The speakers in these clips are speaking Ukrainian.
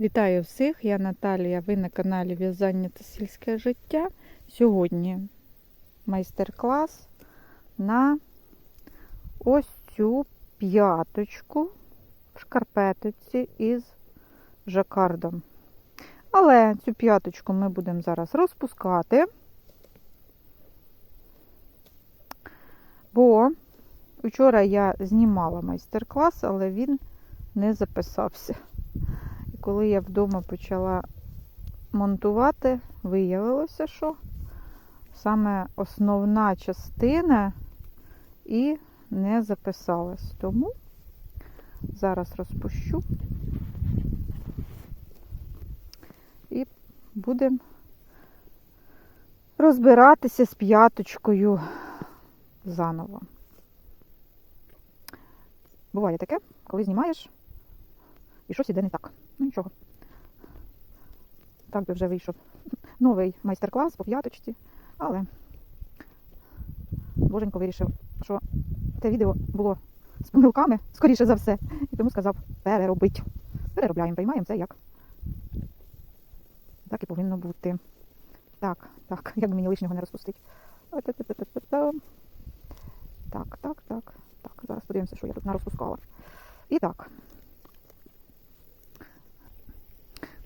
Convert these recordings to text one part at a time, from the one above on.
Вітаю всіх! Я Наталія. Ви на каналі В'язання та сільське життя. Сьогодні майстер-клас на ось цю п'яточку в шкарпеточці із жакардом. Але цю п'яточку ми будемо зараз розпускати, бо вчора я знімала майстер-клас, але він не записався. Коли я вдома почала монтувати, виявилося, що саме основна частина і не записалась. Тому зараз розпущу і будемо розбиратися з п'яточкою заново. Буває таке, коли знімаєш і щось іде не так. Ну нічого. Так би вже вийшов новий майстер-клас по п'яточці, але Боженько вирішив, що те відео було з помилками, скоріше за все, і тому сказав переробити. Переробляємо, приймаємо це як. Так і повинно бути. Так, так, як мені лишнього не розпустити. Так, так, так. Так, зараз подивимося, що я тут нарозпускала. І так.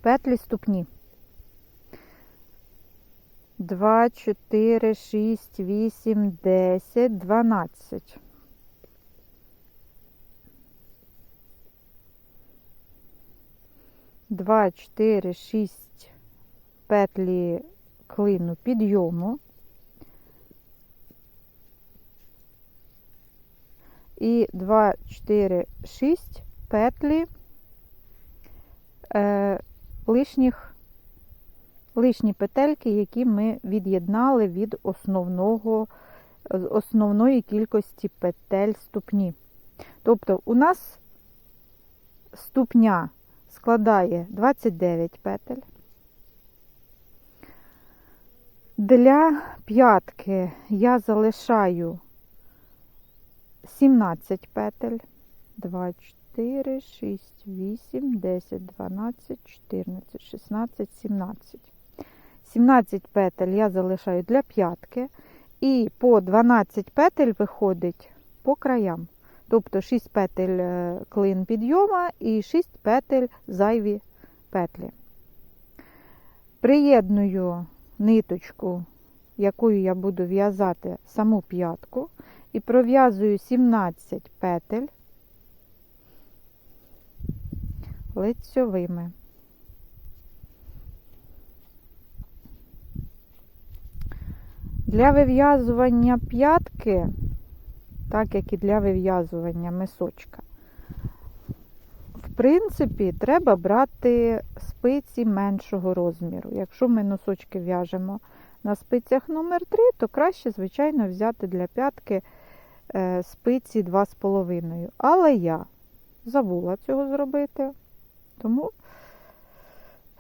Петлі ступні. 2, 4, 6, 8, 10, 12. Два, чотири, шість петлі клину підйому. І 2, 4, 6 петлі е, лишніх, лишні петельки, які ми від'єднали від основного, основної кількості петель ступні. Тобто у нас ступня складає 29 петель. Для п'ятки я залишаю 17 петель. 2, 4, 6, 8, 10, 12, 14, 16, 17. 17 петель я залишаю для п'ятки. І по 12 петель виходить по краям. Тобто 6 петель е, клин підйома і 6 петель зайві петлі. Приєдную ниточку, якою я буду в'язати саму п'ятку, і пров'язую 17 петель лицьовими. Для вив'язування п'ятки, так як і для вив'язування мисочка, в принципі, треба брати спиці меншого розміру. Якщо ми носочки в'яжемо на спицях номер 3 то краще, звичайно, взяти для п'ятки е, спиці 2,5. Але я забула цього зробити, тому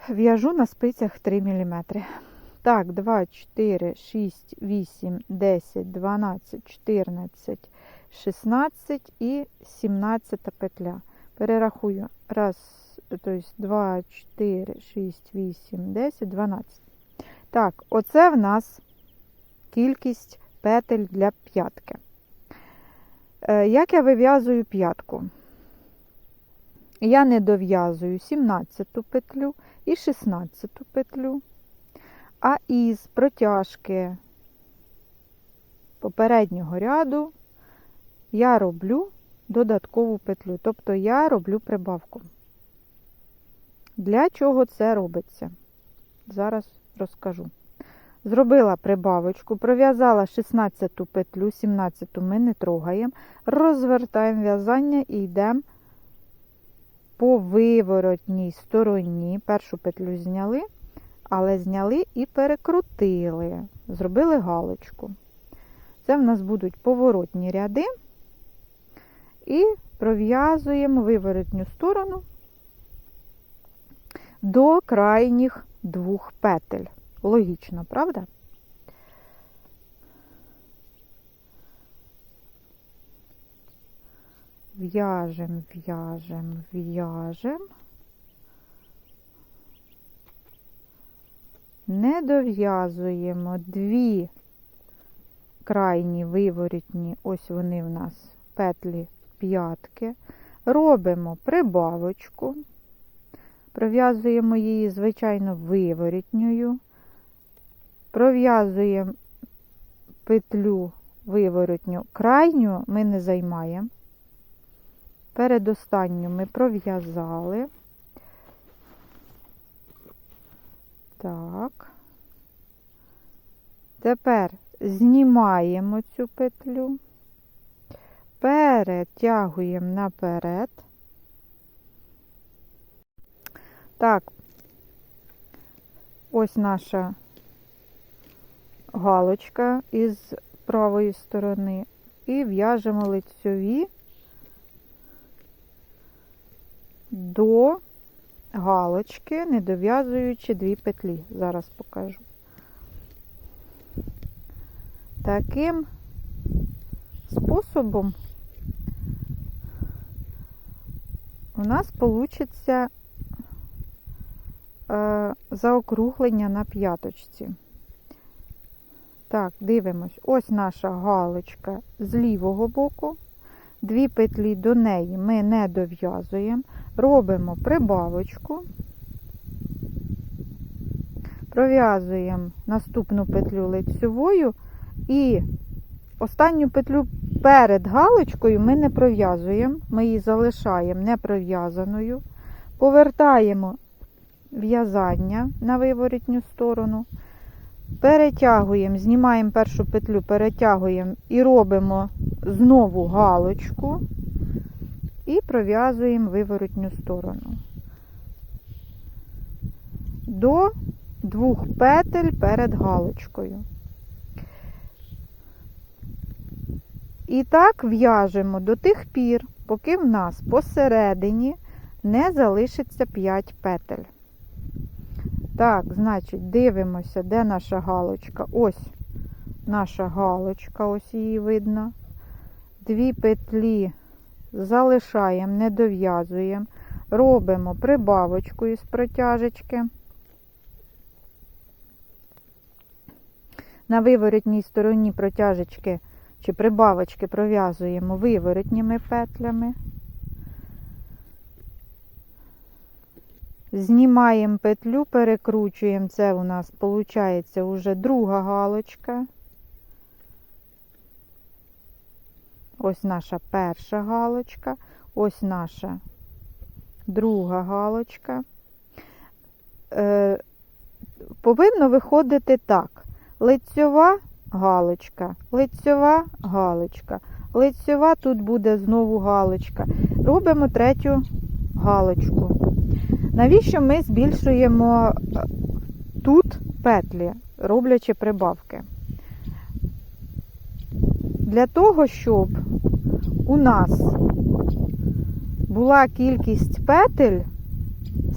в'яжу на спицях 3 мм. Так, 2, 4, 6, 8, 10, 12, 14, 16 і 17 петля. Перерахую. Раз, тобто 2, 4, 6, 8, 10, 12. Так, оце в нас кількість петель для п'ятки. Е, Як я вив'язую п'ятку? Я не дов'язую 17 петлю і 16 петлю, а із протяжки попереднього ряду я роблю додаткову петлю, тобто я роблю прибавку. Для чого це робиться? Зараз розкажу. Зробила прибавочку, пров'язала 16 петлю, 17 ми не трогаємо, розвертаємо в'язання і йдемо по виворотній стороні. Першу петлю зняли, але зняли і перекрутили, зробили галочку. Це в нас будуть поворотні ряди. І пров'язуємо виворотню сторону до крайніх двох петель. Логічно, правда? В'яжем, в'яжем, в'яжем. не дов'язуємо дві крайні виворітні, ось вони в нас петлі п'ятки. Робимо прибавочку, пров'язуємо її, звичайно, виворітньою, пров'язуємо петлю виворотню крайню ми не займаємо. Передостанню ми пров'язали. Так. Тепер знімаємо цю петлю, перетягуємо наперед. Так, ось наша галочка із правої сторони і в'яжемо лицьові до галочки, не дов'язуючи дві петлі. Зараз покажу. Таким способом у нас вийде заокруглення на п'яточці. Так, дивимось. Ось наша галочка з лівого боку. Дві петлі до неї ми не дов'язуємо. Робимо прибавочку, пров'язуємо наступну петлю лицьовою і останню петлю перед галочкою ми не пров'язуємо, ми її залишаємо не пров'язаною, повертаємо в'язання на виворітню сторону. Перетягуємо, знімаємо першу петлю, перетягуємо і робимо знову галочку і пров'язуємо виворотню сторону до двох петель перед галочкою. І так в'яжемо до тих пір, поки в нас посередині не залишиться 5 петель. Так, значить, дивимося, де наша галочка. Ось наша галочка, ось її видно. Дві петлі залишаємо, не дов'язуємо, робимо прибавочку із протяжечки. На виворотній стороні протяжечки чи прибавочки пров'язуємо виворотніми петлями. Знімаємо петлю, перекручуємо, це у нас виходить вже друга галочка. Ось наша перша галочка, ось наша друга галочка. Е, Повинно виходити так: лицьова галочка, лицьова галочка, лицьова, тут буде знову галочка. Робимо третю галочку. Навіщо ми збільшуємо е, тут петлі, роблячи прибавки? Для того, щоб у нас була кількість петель,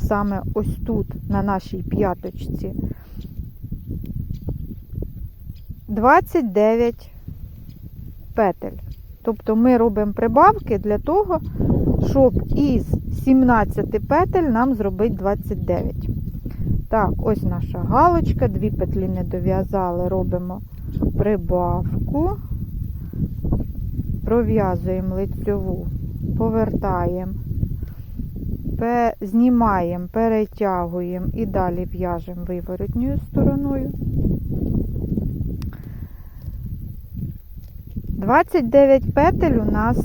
саме ось тут, на нашій п'яточці, 29 петель. Тобто ми робимо прибавки для того, щоб із 17 петель нам зробити 29. Так, ось наша галочка, дві петлі не дов'язали, робимо прибавку, пров'язуємо лицьову, повертаємо, знімаємо, перетягуємо і далі в'яжемо виворотньою стороною. 29 петель у нас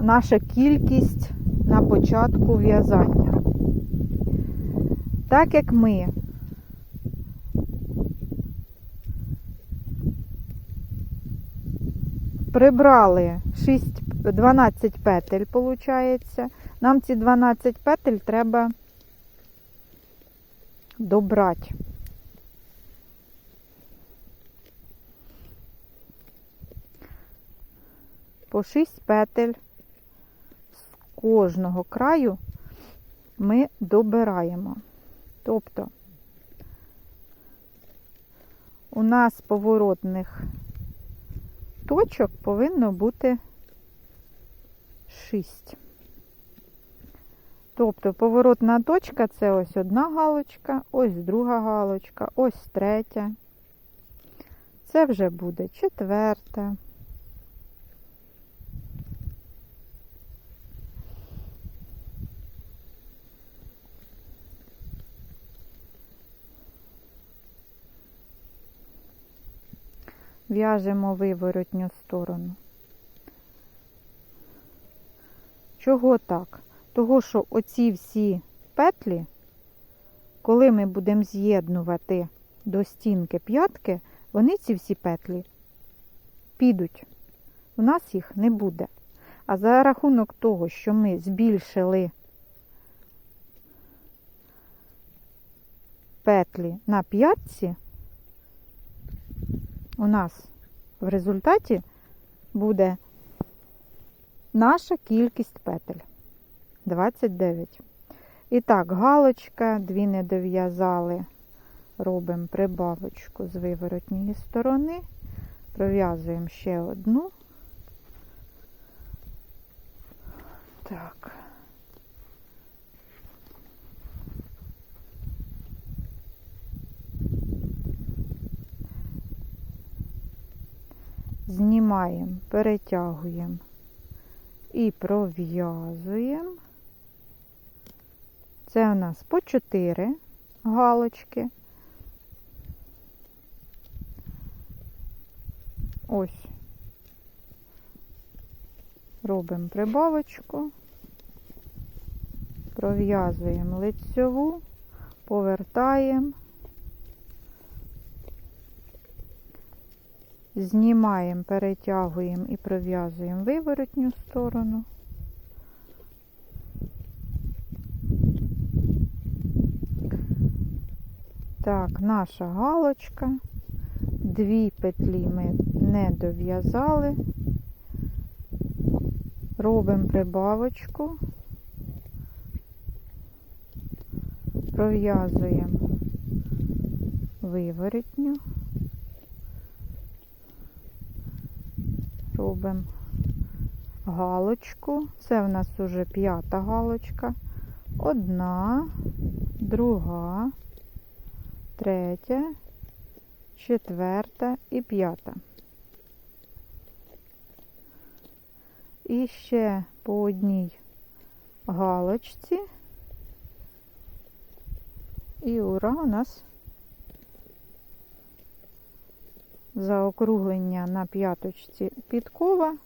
наша кількість на початку в'язання. Так як ми прибрали 6, 12 петель, виходить, нам ці 12 петель треба добрати. По 6 петель з кожного краю ми добираємо. Тобто у нас поворотних точок повинно бути 6. Тобто поворотна точка це ось одна галочка, ось друга галочка, ось третя. Це вже буде четверта. В'яжемо виворотню сторону. Чого так? Того, що оці всі петлі, коли ми будемо з'єднувати до стінки п'ятки, вони ці всі петлі підуть. У нас їх не буде. А за рахунок того, що ми збільшили петлі на п'ятці, у нас в результаті буде наша кількість петель 29. І так, галочка, дві не дов'язали, робимо прибавочку з виворотньої сторони, пров'язуємо ще одну. Так. Знімаємо, перетягуємо і пров'язуємо. Це у нас по 4 галочки. Ось. Робимо прибавочку, пров'язуємо лицьову, повертаємо, знімаємо, перетягуємо і пров'язуємо виворотню сторону. Так, наша галочка. Дві петлі ми не дов'язали. Робимо прибавочку, пров'язуємо виворотню, робимо галочку. Це в нас уже п'ята галочка. Одна, друга, третя, четверта і п'ята. І ще по одній галочці. І ура, у нас заокруглення на п'яточці підкова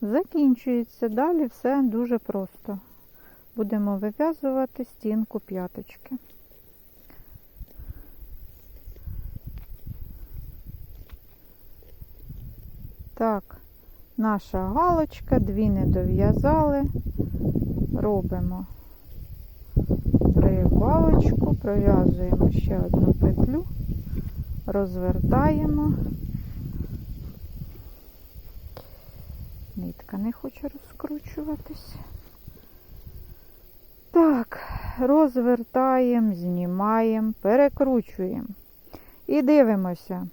закінчується. Далі все дуже просто. Будемо вив'язувати стінку п'яточки. Так, наша галочка, дві не дов'язали, робимо прибавочку, пров'язуємо ще одну петлю, розвертаємо. Нитка не хоче розкручуватись. Так, розвертаємо, знімаємо, перекручуємо. І дивимося.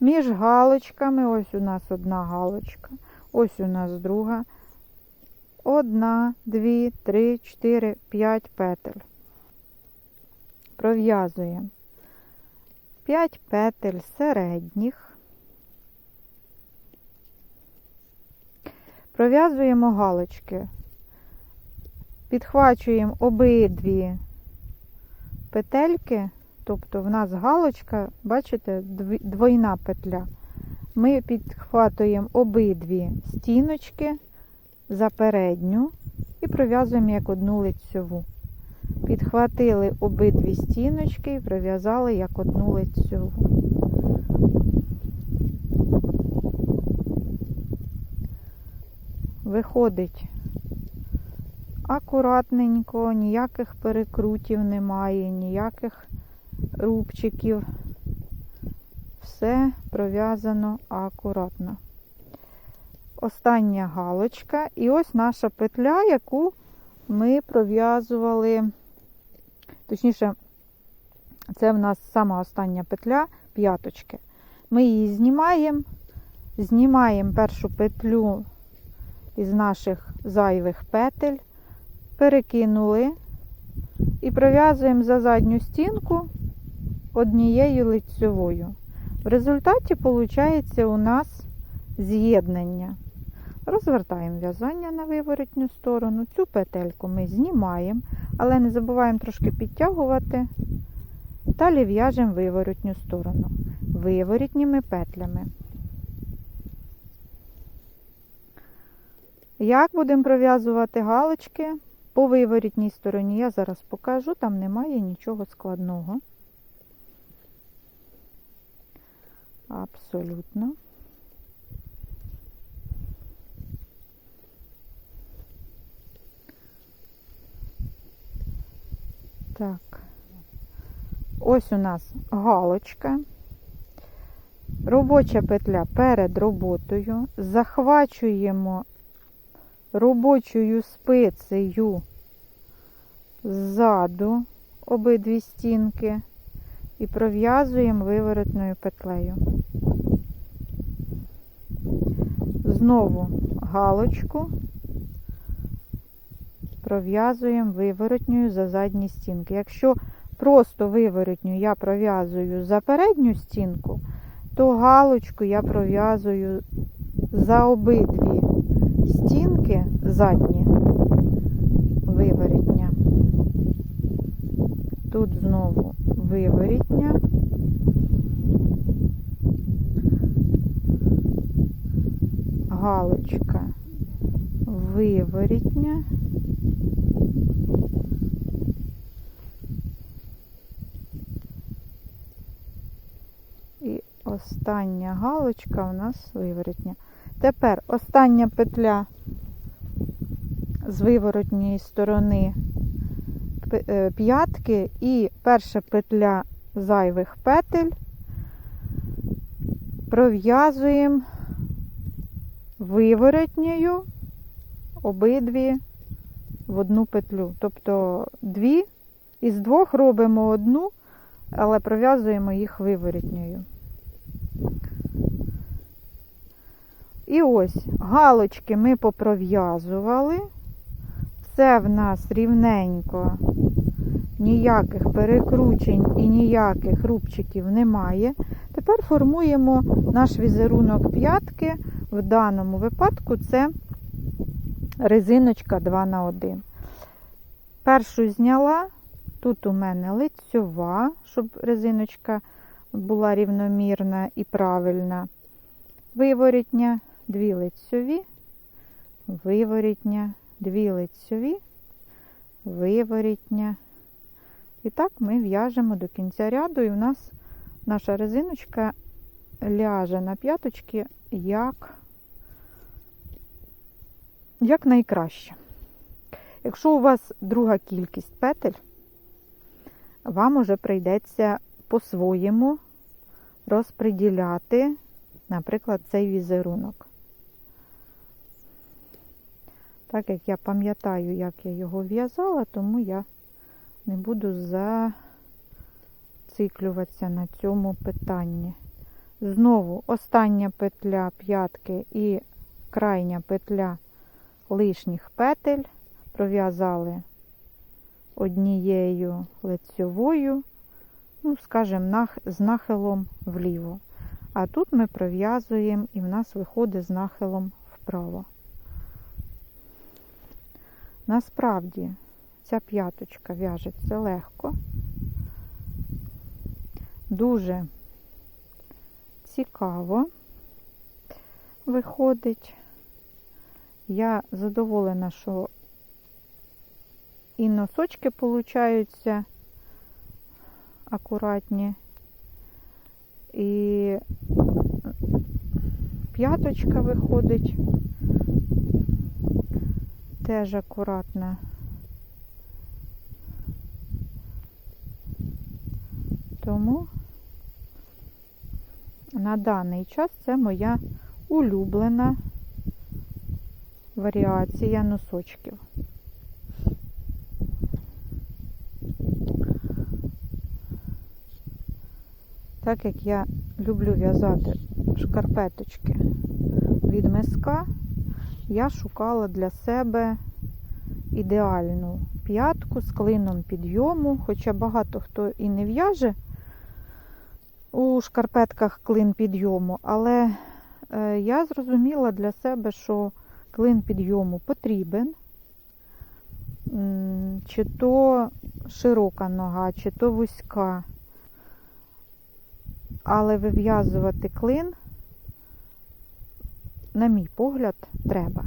Між галочками, ось у нас одна галочка, ось у нас друга. Одна, дві, три, чотири, п'ять петель. Пров'язуємо 5 петель середніх. Пров'язуємо галочки. Підхвачуємо обидві петельки. Тобто в нас галочка, бачите, двойна петля. Ми підхватуємо обидві стіночки за передню і пров'язуємо як одну лицьову. Підхватили обидві стіночки і пров'язали як одну лицьову. Виходить акуратненько, ніяких перекрутів немає, ніяких рубчиків. Все пров'язано акуратно. Остання галочка, і ось наша петля, яку ми пров'язували, точніше, це в нас сама остання петля п'яточки. Ми її знімаємо, знімаємо першу петлю із наших зайвих петель, перекинули і пров'язуємо за задню стінку однією лицьовою. В результаті виходить у нас з'єднання. Розвертаємо в'язання на виворотню сторону. Цю петельку ми знімаємо, але не забуваємо трошки підтягувати. Далі в'яжемо виворотню сторону виворітніми петлями. Як будемо пров'язувати галочки по виворітній стороні, я зараз покажу, там немає нічого складного. Абсолютно. Так. Ось у нас галочка. Робоча петля перед роботою. Захвачуємо робочою спицею ззаду обидві стінки і пров'язуємо виворотною петлею. Знову галочку пров'язуємо виворотньою за задні стінки. Якщо просто виворотню я пров'язую за передню стінку, то галочку я пров'язую за обидві стінки задні виворітня. Тут знову виворітня. Галочка виворітня. І остання галочка у нас виворотня. Тепер остання петля з виворотньої сторони е, п'ятки і перша петля зайвих петель пров'язуємо виворотньою обидві в одну петлю. Тобто дві, із двох робимо одну, але пров'язуємо їх виворотньою. І ось галочки ми попров'язували. Все в нас рівненько, ніяких перекручень і ніяких рубчиків немає. Тепер формуємо наш візерунок п'ятки. В даному випадку це резиночка 2 на 1. Першу зняла, тут у мене лицьова, щоб резиночка була рівномірна і правильна. Виворітня, дві лицьові, виворітня, дві лицьові, виворітня. І так ми в'яжемо до кінця ряду, і в нас наша резиночка ляже на п'яточки як, як найкраще. Якщо у вас друга кількість петель, вам уже прийдеться по-своєму розподіляти, наприклад, цей візерунок. Так як я пам'ятаю, як я його в'язала, тому я не буду зациклюватися на цьому питанні. Знову остання петля п'ятки і крайня петля лишніх петель пров'язали однією лицьовою, ну, скажімо, з нахилом вліво. А тут ми пров'язуємо і в нас виходить з нахилом вправо. Насправді ця п'яточка в'яжеться легко, дуже цікаво виходить. Я задоволена, що і носочки получаються акуратні, і п'яточка виходить теж акуратна. Тому на даний час це моя улюблена варіація носочків. Так як я люблю в'язати шкарпеточки від миска, я шукала для себе ідеальну п'ятку з клином підйому, хоча багато хто і не в'яже у шкарпетках клин підйому, але е, я зрозуміла для себе, що клин підйому потрібен. Чи то широка нога, чи то вузька. Але вив'язувати клин, на мій погляд, треба.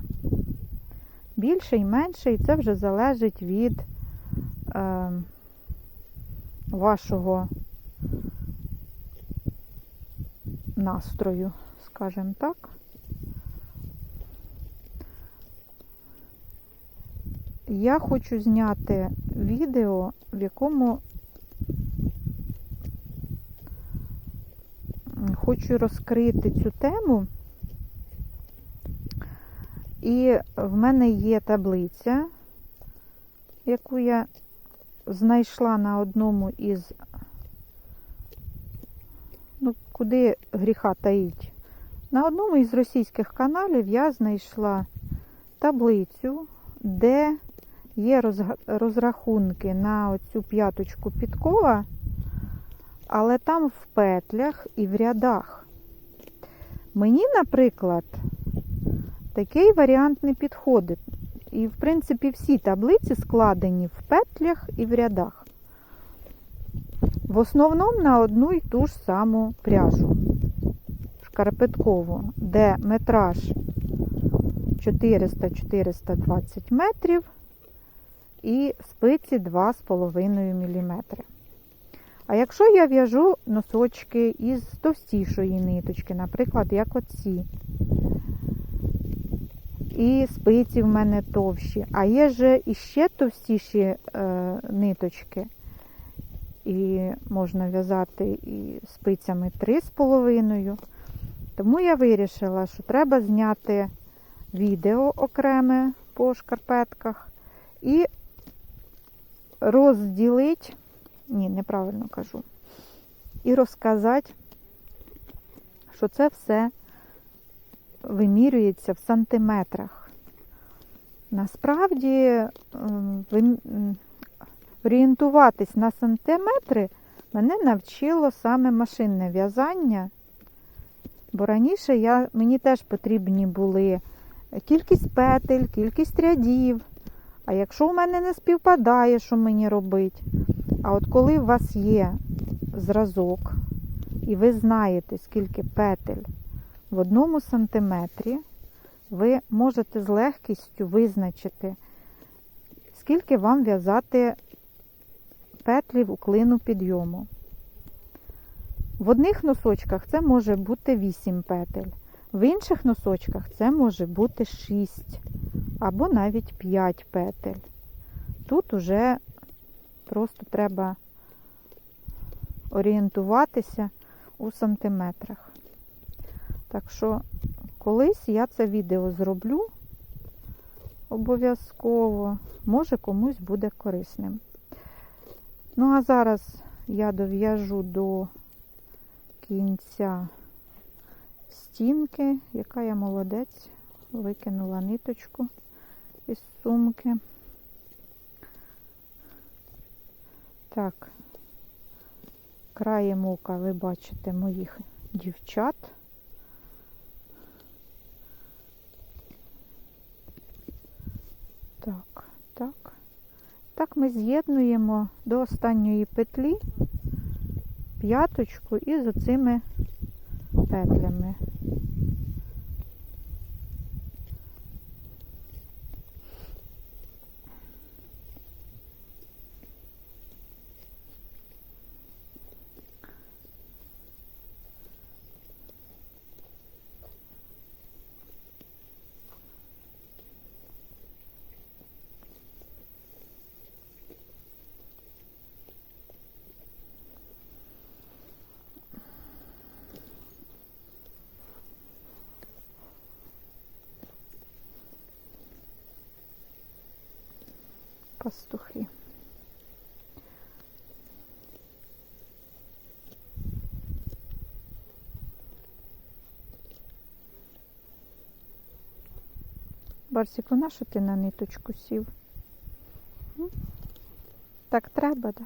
Більше і менше, і це вже залежить від е, вашого настрою, скажімо так. Я хочу зняти відео, в якому хочу розкрити цю тему. І в мене є таблиця, яку я знайшла на одному із, ну, куди гріха таїть. На одному із російських каналів я знайшла таблицю, де є розрахунки на оцю п'яточку підкова, але там в петлях і в рядах. Мені, наприклад, такий варіант не підходить. І, в принципі, всі таблиці складені в петлях і в рядах. В основному на одну і ту ж саму пряжу шкарпеткову, де метраж 400-420 метрів і спиці 2,5 мм. А якщо я в'яжу носочки із товстішої ниточки, наприклад, як оці, і спиці в мене товщі, а є же іще товстіші е, ниточки, і можна в'язати і спицями 3,5. Тому я вирішила, що треба зняти відео окреме по шкарпетках і розділити, ні, неправильно кажу, і розказати, що це все вимірюється в сантиметрах. Насправді, ем, орієнтуватись на сантиметри мене навчило саме машинне в'язання. Бо раніше я, мені теж потрібні були кількість петель, кількість рядів. А якщо в мене не співпадає, що мені робити? А от коли у вас є зразок, і ви знаєте, скільки петель в одному сантиметрі, ви можете з легкістю визначити, скільки вам в'язати петлів у клину підйому. В одних носочках це може бути 8 петель, в інших носочках це може бути 6 або навіть 5 петель. Тут уже просто треба орієнтуватися у сантиметрах. Так що колись я це відео зроблю обов'язково, може комусь буде корисним. Ну, а зараз я дов'яжу до кінця стінки, яка я молодець, викинула ниточку із сумки. Так, краєм ока ви бачите моїх дівчат. Так, так. Так ми з'єднуємо до останньої петлі п'яточку із оцими петлями. Пастухи. Барсіку, на що ти на ниточку сів? Так треба, да?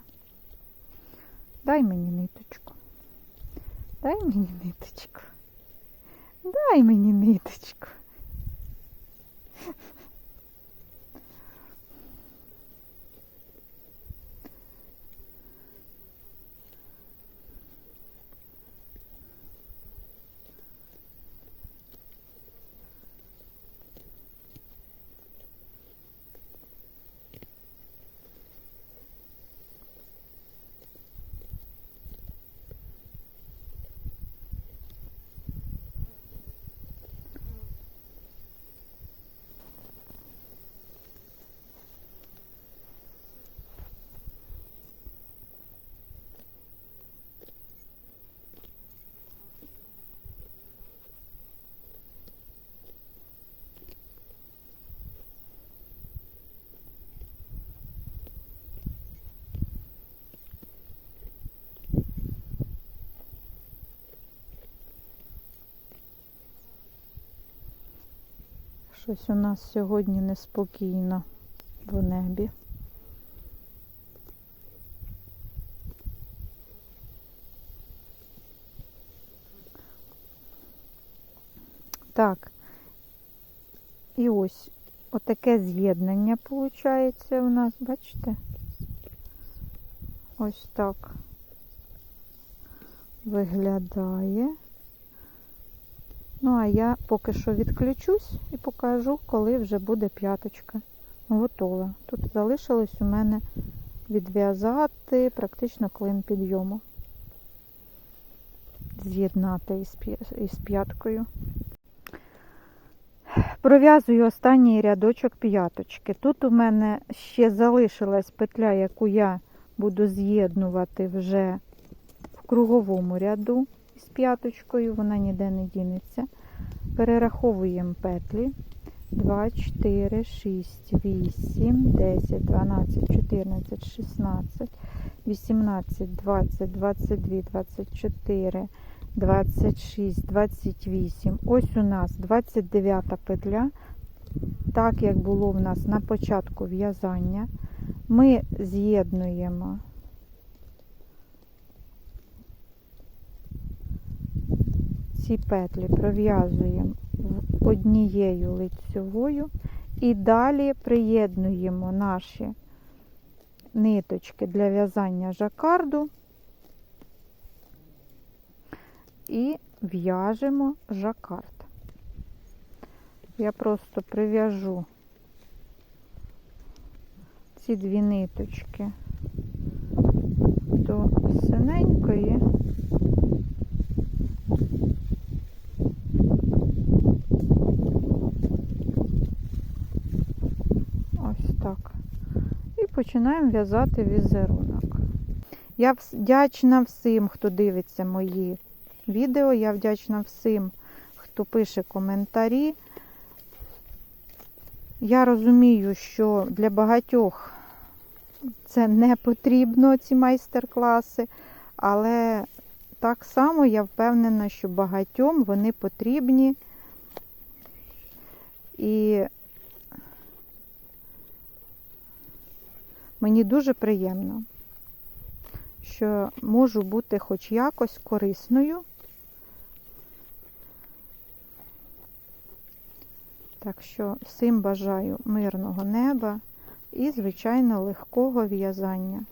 Дай мені ниточку. Дай мені ниточку. Дай мені ниточку. Щось у нас сьогодні неспокійно в небі. Так. І ось отаке з'єднання виходить у нас, бачите? Ось так виглядає. Ну, а я поки що відключусь і покажу, коли вже буде п'яточка готова. Тут залишилось у мене відв'язати практично клин підйому. З'єднати із п'я- із п'яткою. Пров'язую останній рядочок п'яточки. Тут у мене ще залишилась петля, яку я буду з'єднувати вже в круговому ряду з п'яточкою, вона ніде не дінеться. Перераховуємо петлі. 2, 4, 6, 8, 10, 12, 14, 16, 18, 20, 22, 24, 26, 28. Ось у нас 29 петля. Так як було в нас на початку в'язання, ми з'єднуємо ці петлі пров'язуємо однією лицьовою і далі приєднуємо наші ниточки для в'язання жакарду і в'яжемо жакард. Я просто прив'яжу ці дві ниточки до синенької. Ось так. І починаємо в'язати візерунок. Я вдячна всім, хто дивиться мої відео. Я вдячна всім, хто пише коментарі. Я розумію, що для багатьох це не потрібно, ці майстер-класи, але так само я впевнена, що багатьом вони потрібні. І мені дуже приємно, що можу бути хоч якось корисною. Так що всім бажаю мирного неба і, звичайно, легкого в'язання.